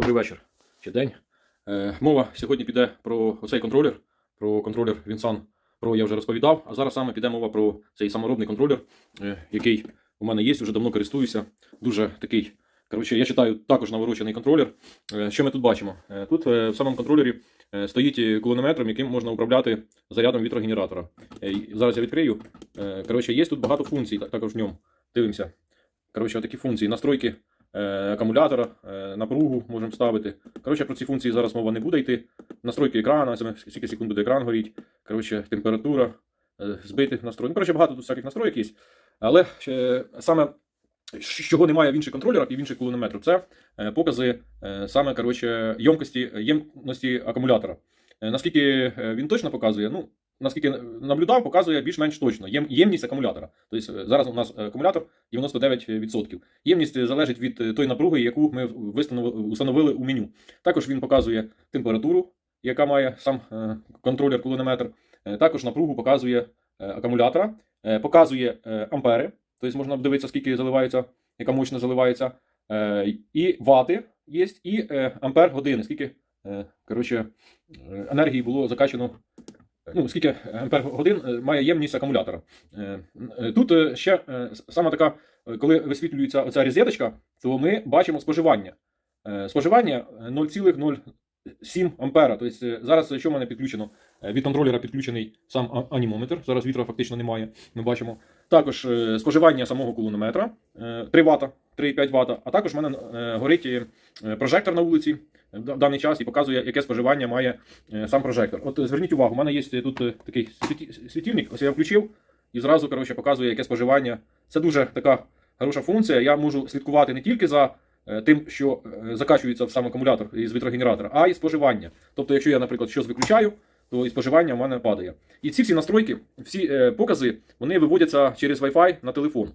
Добрий вечір чи день. Е, мова сьогодні піде про оцей контролер, про контролер Vinsan Pro я вже розповідав. А зараз саме піде мова про цей саморобний контролер, е, який у мене є, вже давно користуюся. Дуже такий. Коротше, я читаю також наворочений контролер. Е, що ми тут бачимо? Е, тут е, в самому контролері е, стоїть кулонометром, яким можна управляти зарядом вітрогенератора. Е, зараз я відкрию. Е, коротше, є тут багато функцій, так- також в ньому. Дивимося. Коротше, такі функції. Настройки акумулятора, е, напругу можемо ставити. Коротше, про ці функції зараз мова не буде йти. Настройки екрану, скільки секунд буде екран горіть. Коротше, температура, е, збитих настроїв. Ну, коротше, багато тут всяких настроїк є. Але е, саме чого немає в інших контролерах і в інших кулонометрах, це е, покази е, саме коротше, ємкості, ємності акумулятора. Е, Наскільки е, він точно показує, ну, наскільки наблюдав, показує більш-менш точно єм, ємність акумулятора. Тобто е, зараз у нас е, акумулятор 99%. Ємність е, залежить від тої напруги, яку ми установили у меню. Також він показує температуру, яка має сам контролер кулонометр. Також напругу показує акумулятора, показує ампери, тобто можна дивитися, скільки заливається, яка мощність заливається. І вати є, і ампер години, скільки коротше, енергії було закачано. Ну, скільки ампер годин е, має ємність акумулятора. Е, е, Тут е, ще е, саме така, е, коли висвітлюється оця розеточка, то ми бачимо споживання. Е, Споживання е, 0,07 ампера. Тобто е, зараз, що в мене підключено? Е, Від контролера підключений сам анімометр. Зараз вітра фактично немає. Ми бачимо. Також е, споживання самого кулонометра е, 3 Вт, 3,5 Вт. А також в мене е, горить е, прожектор на вулиці в даний час і показує, яке споживання має е, сам прожектор. От е, зверніть увагу, у мене є тут е, такий світильник, ось я включив і зразу коротше, показує, яке споживання. Це дуже така хороша функція. Я можу слідкувати не тільки за е, тим, що е, закачується в сам акумулятор із вітрогенератора, а й споживання. Тобто, якщо я, наприклад, щось виключаю, то і споживання в мене падає. І ці всі настройки, всі е, покази, вони виводяться через Wi-Fi на телефон.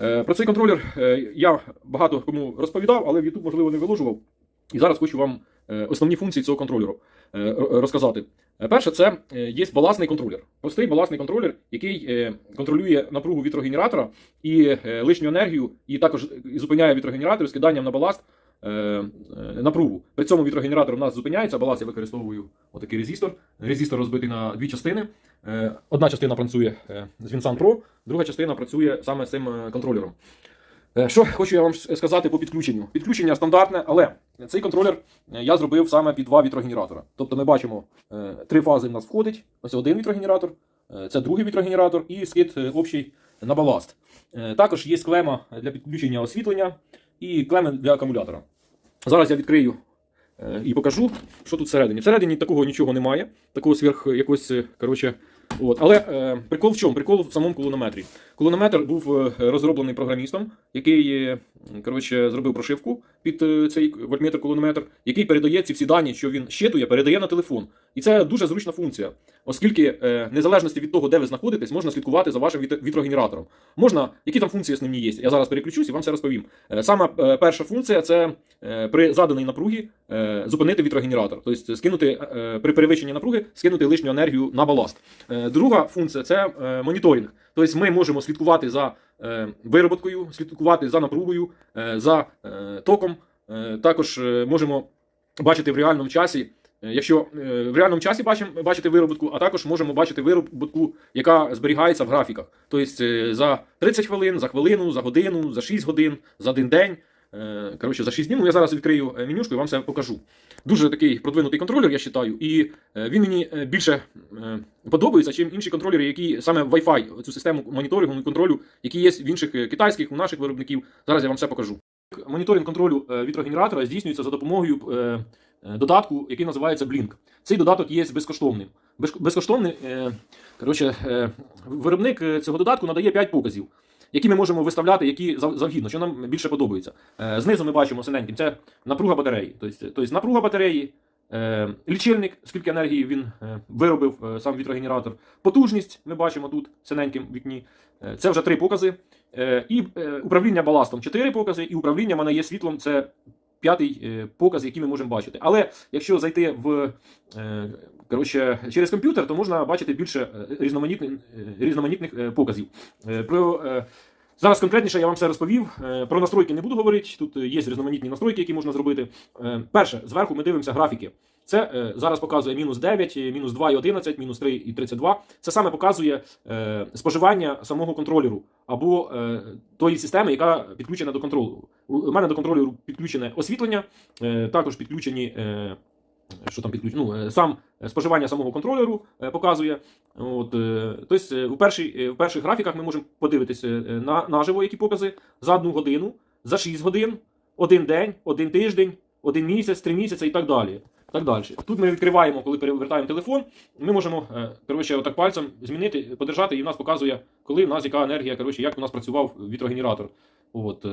Е, Про цей контролер е, я багато кому розповідав, але в YouTube, можливо, не виложував. І зараз хочу вам е, основні функції цього контролеру розказати. Перше, це є баласний контролер. Простий баласний контролер, який контролює напругу вітрогенератора і лишню енергію, і також зупиняє вітрогенератор з киданням на баласт напругу. При цьому вітрогенератор у нас зупиняється. Баласт я використовую отакий резистор. Резистор розбитий на дві частини. Е, Одна частина працює е, з Vinsan Pro, друга частина працює саме з цим е, контролером. Е, Що хочу я вам сказати по підключенню? Підключення стандартне, але цей контролер е, я зробив саме під два вітрогенератора. Тобто ми бачимо, е, три фази в нас входить. Ось один вітрогенератор, е, це другий вітрогенератор і скид е, общий на баласт. Е, Також є клема для підключення освітлення і клеми для акумулятора. Зараз я відкрию е, і покажу, що тут всередині. Всередині такого нічого немає, такого сверх якось, е, коротше. От. Але е, прикол в чому? Прикол в самому кулонометрі. Кулонометр був е, розроблений програмістом, який коротше, зробив прошивку під е, цей вольтметр кулонометр, який передає ці всі дані, що він щитує, передає на телефон. І це дуже зручна функція, оскільки е, незалежності від того, де ви знаходитесь, можна слідкувати за вашим вітрогенератором. Можна, які там функції основні є. Я зараз переключусь і вам все розповім. Е, Сама е, перша функція це е, при заданій напругі е, зупинити вітрогенератор, тобто скинути е, при перевищенні напруги, скинути лишню енергію на баласт. Е, Друга функція це е, моніторинг. Тобто ми можемо слідкувати за вироботкою, слідкувати за напругою, е, за е, током. Е, Також е, можемо бачити в реальному часі. е, Якщо е, в реальному часі бачимо бачити вироботку, а також можемо бачити вироботку, яка зберігається в графіках. Тобто е, за 30 хвилин, за хвилину, за годину, за 6 годин, за один день. Е, Коротше, за 6 днів. Ну, я зараз відкрию е, менюшку і вам все покажу. Дуже такий продвинутий контролер, я вважаю, і е, він мені більше подобається, чим інші контролери, які саме Wi-Fi, цю систему моніторингу і контролю, які є в інших китайських, у наших виробників. Зараз я вам все покажу. Моніторинг контролю вітрогенератора здійснюється за допомогою додатку, який називається Blink. Цей додаток є безкоштовним. Безкоштовний коротше, виробник цього додатку надає 5 показів, які ми можемо виставляти, які завгідно, що нам більше подобається. Е, Знизу ми бачимо синеньким, це напруга батареї. Тобто, тобто напруга батареї, е, лічильник, скільки енергії він е, виробив сам вітрогенератор. Потужність ми бачимо тут синеньким вікні. Це вже три покази. І управління баластом 4 покази, і управління мене є світлом. Це п'ятий показ, який ми можемо бачити. Але якщо зайти в коротше, через комп'ютер, то можна бачити більше е, різноманітних, е, різноманітних е, показів. Про Зараз конкретніше я вам все розповів. Про настройки не буду говорити. Тут є різноманітні настройки, які можна зробити. Перше, зверху ми дивимося графіки. Це зараз показує мінус 9, е, мінус 2,11, мінус 3,32. Це саме показує споживання самого контролеру або тої системи, яка підключена до контролеру. У мене до контролеру підключене освітлення, також підключені. Що там підключено? Ну, е, сам е, споживання самого контролеру е, показує. От, тобто, у, першій, е, в перших графіках ми можемо подивитися на, наживо, які покази за одну годину, за 6 годин, один день, один тиждень, один місяць, три місяці і так далі. Так далі. Тут ми відкриваємо, коли перевертаємо телефон, ми можемо коротше, отак пальцем змінити, подержати, і в нас показує, коли в нас яка енергія, коротше, як у нас працював вітрогенератор. От,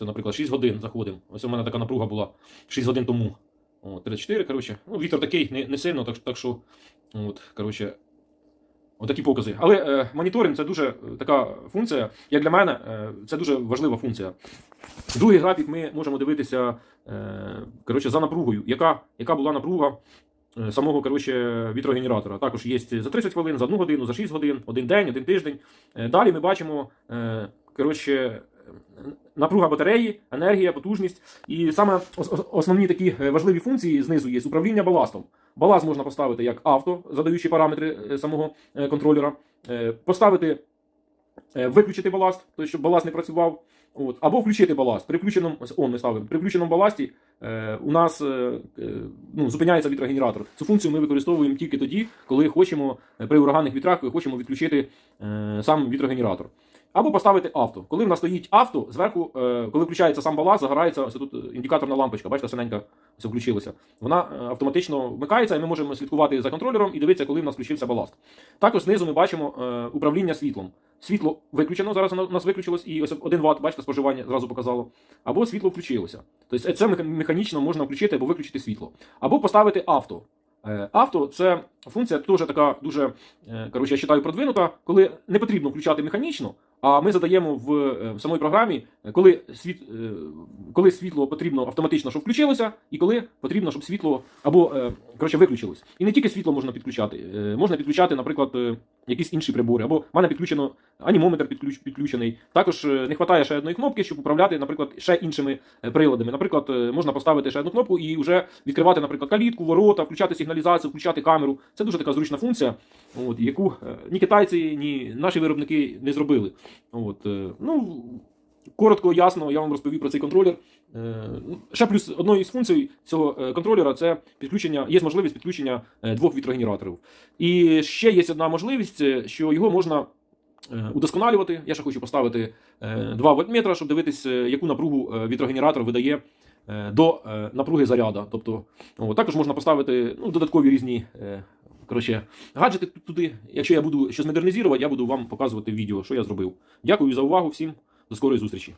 наприклад, 6 годин заходимо. Ось у мене така напруга була 6 годин тому. От, 34, коротше. Ну, вітер такий не, не сильно, так, так що. От, коротше, отакі покази. Але е, моніторинг це дуже така функція. Як для мене, е, це дуже важлива функція. Другий графік ми можемо дивитися е, коротше, за напругою. Яка, яка була напруга е, самого коротше, вітрогенератора? Також є за 30 хвилин, за 1 годину, за 6 годин, один день, один тиждень. Е, далі ми бачимо е, коротше, напруга батареї, енергія, потужність. І саме ос- ос- основні такі е, важливі функції знизу є управління баластом. Баласт можна поставити як авто, задаючи параметри е, самого е, контролера, поставити, виключити баласт, тобто, щоб баласт не працював. От, або включити баласт. При включеному, он ми ставимо. При включеному баласті е, у нас е, ну, зупиняється вітрогенератор. Цю функцію ми використовуємо тільки тоді, коли хочемо при ураганних вітрах хочемо відключити е, сам вітрогенератор. Або поставити авто. Коли в нас стоїть авто, зверху, е, коли включається сам баласт, загорається ось тут е, індикаторна лампочка, бачите, синенька ось включилася. Вона е, автоматично вмикається, і ми можемо слідкувати за контролером і дивитися, коли в нас включився баласт. Також знизу ми бачимо управління світлом. Світло виключено, зараз у нас виключилось, і ось 1 Вт, бачите, споживання зразу показало. Або світло включилося. Тобто це механічно можна включити або виключити світло. Або поставити авто. Авто це функція теж така дуже, коротше, я вважаю, продвинута, коли не потрібно включати механічно, а ми задаємо в, е, самій програмі, е, коли, світ, е, коли світло потрібно автоматично, щоб включилося, і коли потрібно, щоб світло або коротше, виключилось. І не тільки світло можна підключати, можна підключати, наприклад, якісь інші прибори. Або в мене підключено анімометр підключ, підключений. Також не вистачає ще одної кнопки, щоб управляти, наприклад, ще іншими приладами. Наприклад, можна поставити ще одну кнопку і вже відкривати, наприклад, калітку, ворота, включати сигналізацію, включати камеру. Це дуже така зручна функція, от, яку ні китайці, ні наші виробники не зробили. От, е, ну, коротко, ясно, я вам розповів про цей контролер. Е, Ще плюс одною із функцій цього е, контролера це підключення, є можливість підключення двох вітрогенераторів. І ще є одна можливість, що його можна удосконалювати. Я ще хочу поставити два 2 вольтметра, щоб дивитися, яку напругу вітрогенератор видає до е, напруги заряда. Тобто, о, також можна поставити ну, додаткові різні. е, Коротше, гаджети туди. Якщо я буду щось модернізувати, я буду вам показувати відео, що я зробив. Дякую за увагу всім. До скорої зустрічі.